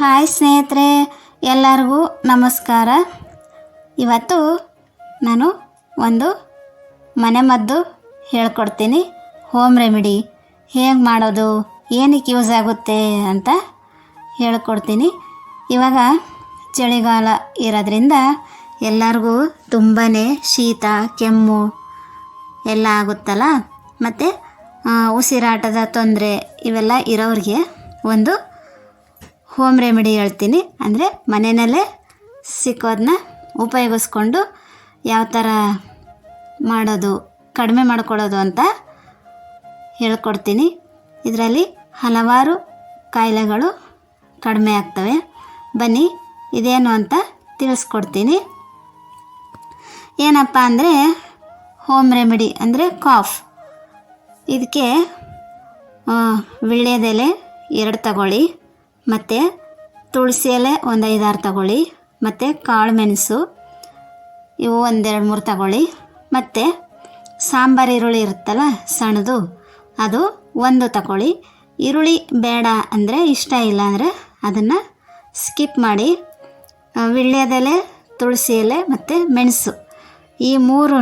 Hi ಸ್ನೇಹಿತರೆ, ಎಲ್ಲರಿಗೂ ನಮಸ್ಕಾರ. ಇವತ್ತು ನಾನು ಒಂದು ಮನೆಮದ್ದು ಹೇಳ್ಕೊಡ್ತೀನಿ. ಹೋಮ್ ರೆಮಿಡಿ ಹೇಗೆ ಮಾಡೋದು? ಏನಕ್ಕೆ ಯೂಸ್ ಆಗುತ್ತೆ ಅಂತ ಹೇಳ್ಕೊಡ್ತೀನಿ. ಇವಾಗ ಚಳಿಗಾಲ ಇರೋದ್ರಿಂದ ಎಲ್ಲರಿಗೂ ತುಂಬಾ ಶೀತ, ಕೆಮ್ಮು ಎಲ್ಲ ಆಗುತ್ತಲ್ಲ? ಮತ್ತು ಉಸಿರಾಟದ ತೊಂದರೆ ಇವೆಲ್ಲ ಇರೋರಿಗೆ ಒಂದು ಹೋಮ್ ರೆಮಿಡಿ ಹೇಳ್ತೀನಿ. ಅಂದರೆ ಮನೆಯಲ್ಲೇ ಸಿಕ್ಕೋದನ್ನ ಉಪಯೋಗಿಸ್ಕೊಂಡು ಯಾವ ಥರ ಮಾಡೋದು, ಕಡಿಮೆ ಮಾಡ್ಕೊಳ್ಳೋದು ಅಂತ ಹೇಳ್ಕೊಡ್ತೀನಿ. ಇದರಲ್ಲಿ ಹಲವಾರು ಕಾಯಿಲೆಗಳು ಕಡಿಮೆ ಆಗ್ತವೆ. ಬನ್ನಿ, ಇದೇನು ಅಂತ ತಿಳಿಸ್ಕೊಡ್ತೀನಿ. ಏನಪ್ಪ ಅಂದರೆ ಹೋಮ್ ರೆಮಿಡಿ ಅಂದರೆ ಕಾಫ್ ಇದಕ್ಕೆ ವಿಳ್ಯದೆಲೆ ಎರಡು ತಗೊಳ್ಳಿ. ಮತ್ತು ತುಳಸಿ ಎಲೆ ಒಂದು ಐದಾರು ತಗೊಳ್ಳಿ, ಮತ್ತು ಕಾಳು ಮೆಣಸು, ಇವು ಒಂದೆರಡು ಮೂರು ತಗೊಳ್ಳಿ, ಮತ್ತು ಸಾಂಬಾರು ಈರುಳ್ಳಿ ಇರುತ್ತಲ್ಲ ಸಣ್ಣದು, ಅದು ಒಂದು ತಗೊಳ್ಳಿ. ಈರುಳ್ಳಿ ಬೇಡ ಅಂದರೆ ಇಷ್ಟ ಇಲ್ಲ ಅಂದರೆ ಅದನ್ನು ಸ್ಕಿಪ್ ಮಾಡಿ. ವಿಳ್ಯದೆಲೆ ತುಳಸಿ ಎಲೆ ಮತ್ತು ಮೆಣಸು, ಈ ಮೂರೂ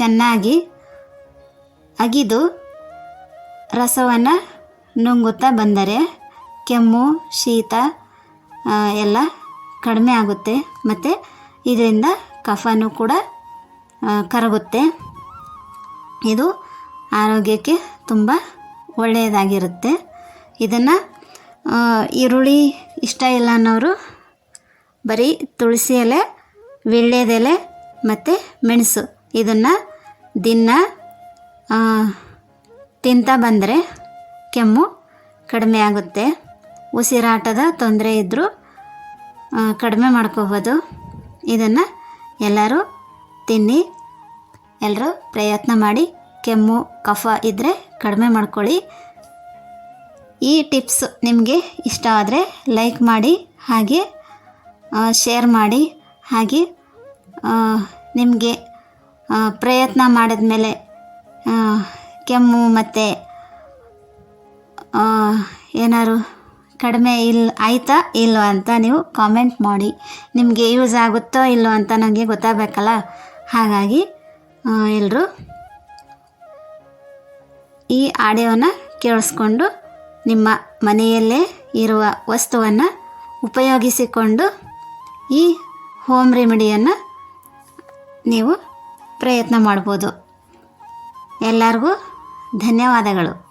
ಚೆನ್ನಾಗಿ ಅಗಿದು ರಸವನ್ನು ನುಂಗುತ್ತಾ ಬಂದರೆ ಕೆಮ್ಮು, ಶೀತ ಎಲ್ಲ ಕಡಿಮೆ ಆಗುತ್ತೆ. ಮತ್ತು ಇದರಿಂದ ಕಫನೂ ಕೂಡ ಕರಗುತ್ತೆ. ಇದು ಆರೋಗ್ಯಕ್ಕೆ ತುಂಬ ಒಳ್ಳೆಯದಾಗಿರುತ್ತೆ. ಇದನ್ನು ಈರುಳ್ಳಿ ಇಷ್ಟ ಇಲ್ಲ ಅನ್ನೋರು, ಬರೀ ತುಳಸಿ ಎಲೆ ವೀಳ್ಯದೆಲೆ ಮತ್ತು ಮೆಣಸು. ಇದನ್ನು ದಿನ ತಿಂತ ಬಂದರೆ ಕೆಮ್ಮು ಕಡಿಮೆ ಆಗುತ್ತೆ. ಉಸಿರಾಟದ ತೊಂದರೆ ಇದ್ದರೂ ಕಡಿಮೆ ಮಾಡ್ಕೋಬೋದು. ಇದನ್ನು ಎಲ್ಲರೂ ತಿನ್ನಿ ಎಲ್ಲರೂ ಪ್ರಯತ್ನ ಮಾಡಿ, ಕೆಮ್ಮು, ಕಫ ಇದ್ದರೆ ಕಡಿಮೆ ಮಾಡ್ಕೊಳ್ಳಿ. ಈ ಟಿಪ್ಸ್ ನಿಮಗೆ ಇಷ್ಟ ಆದರೆ ಲೈಕ್ ಮಾಡಿ, ಹಾಗೆ ಶೇರ್ ಮಾಡಿ, ಹಾಗೆ ನಿಮಗೆ ಪ್ರಯತ್ನ ಮಾಡಿದ ಮೇಲೆ ಕೆಮ್ಮು ಮತ್ತು ಏನಾದ್ರು ಕಡಿಮೆ ಇಲ್ಲ ಆಯ್ತಾ ಇಲ್ಲೋ ಅಂತ ನೀವು ಕಾಮೆಂಟ್ ಮಾಡಿ. ನಿಮಗೆ ಯೂಸ್ ಆಗುತ್ತೋ ಇಲ್ಲೋ ಅಂತ ನನಗೆ ಗೊತ್ತಾಗಬೇಕಲ್ಲ? ಹಾಗಾಗಿ ಎಲ್ಲರೂ ಈ ಆಡಿಯೋನ ಕೇಳಿಸ್ಕೊಂಡು ನಿಮ್ಮ ಮನೆಯಲ್ಲೇ ಇರುವ ವಸ್ತುವನ್ನು ಉಪಯೋಗಿಸಿಕೊಂಡು ಈ ಹೋಮ್ ರೆಮಿಡಿಯನ್ನು ನೀವು ಪ್ರಯತ್ನ ಮಾಡ್ಬೋದು. ಎಲ್ಲರಿಗೂ ಧನ್ಯವಾದಗಳು.